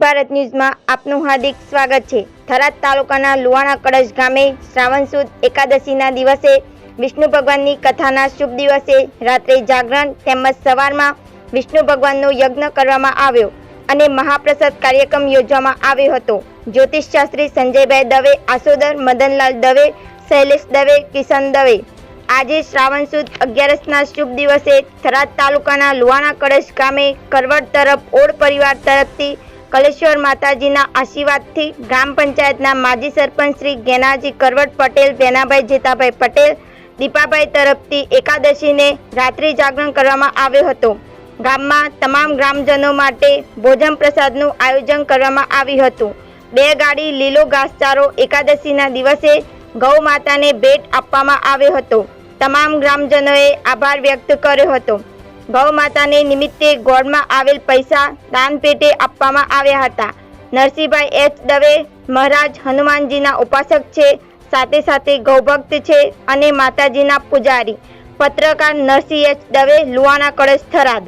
ભારત ન્યૂઝમાં આપનું હાર્દિક સ્વાગત છે. થરાદ તાલુકાના લુવાણા કળશ ગામે શ્રાવણ સુદ એકાદશીના દિવસે વિષ્ણુ ભગવાનની કથાના શુભ દિવસે રાત્રે જાગરણ તેમજ સવારમાં વિષ્ણુ ભગવાનનો યજ્ઞ કરવામાં આવ્યો અને મહાપ્રસાદ કાર્યક્રમ યોજવામાં આવ્યો હતો. જ્યોતિષશાસ્ત્રી સંજયભાઈ દવે, આસોદર મદનલાલ દવે, શૈલેષ દવે, કિશન દવે. આજે શ્રાવણ સુદ અગિયારસના શુભ દિવસે થરાદ તાલુકાના લુવાણા કળશ ગામે કરવડ તરફ ઓડ પરિવાર તરફથી કલેશ્વર માતાજીના આશીર્વાદથી ગ્રામ પંચાયતના માજી સરપંચ શ્રી ગેનાજી કરવટ પટેલ વેનાભાઈ જેતાભાઈ પટેલ, દીપાભાઈ તરફથી એકાદશીને રાત્રિ જાગરણ કરવામાં આવ્યો હતો. ગામમાં તમામ ગ્રામજનો માટે ભોજન પ્રસાદનું આયોજન કરવામાં આવ્યું હતું. બે ગાડી લીલો ઘાસચારો એકાદશીના દિવસે ગૌ માતાને ભેટ આપવામાં આવ્યો હતો. તમામ ગ્રામજનોએ આભાર વ્યક્ત કર્યો હતો. ગૌ માતાને નિમિત્તે ગોળમાં આવેલ પૈસા દાન પેટે આપવામાં આવ્યા હતા. નરસિંહભાઈ એચ. દવે, મહારાજ હનુમાનજીના ઉપાસક છે, સાથે સાથે ગૌભક્ત છે અને માતાજીના પૂજારી. પત્રકાર નરસિંહ એચ. દવે લુવાના કળશ થરાદ.